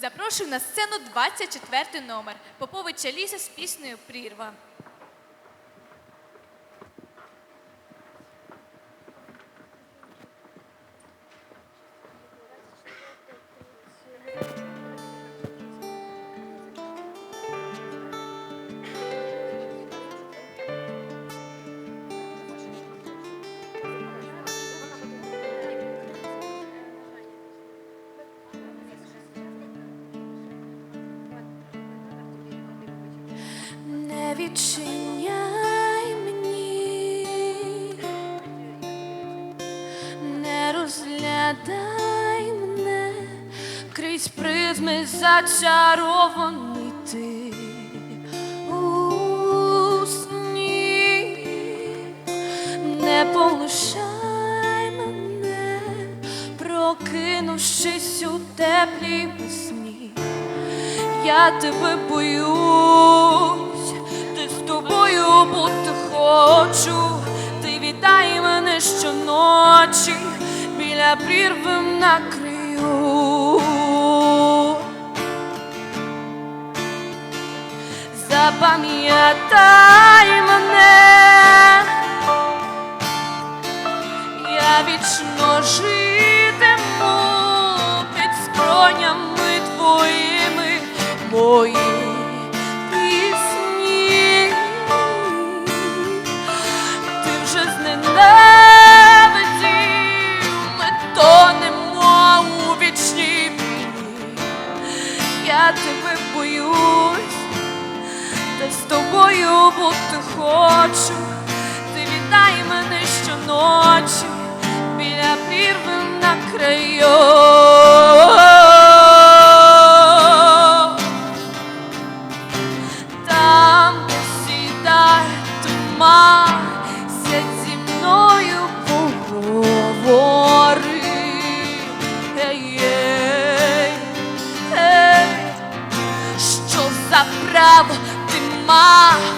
Запрошую на сцену 24 номер Поповича Ліса з піснею Прірва. Відчиняй мені, не розглядай мене крізь призми зачарований ти. У сні, не полишай мене, прокинувшись у теплій весні. Я тебе з тобою бути хочу. Ти вітай мене щоночі біля прірви на краю. Запам'ятай мене, я вічно житиму Тебе боюсь, та з тобою бути хочу. bravo de mar.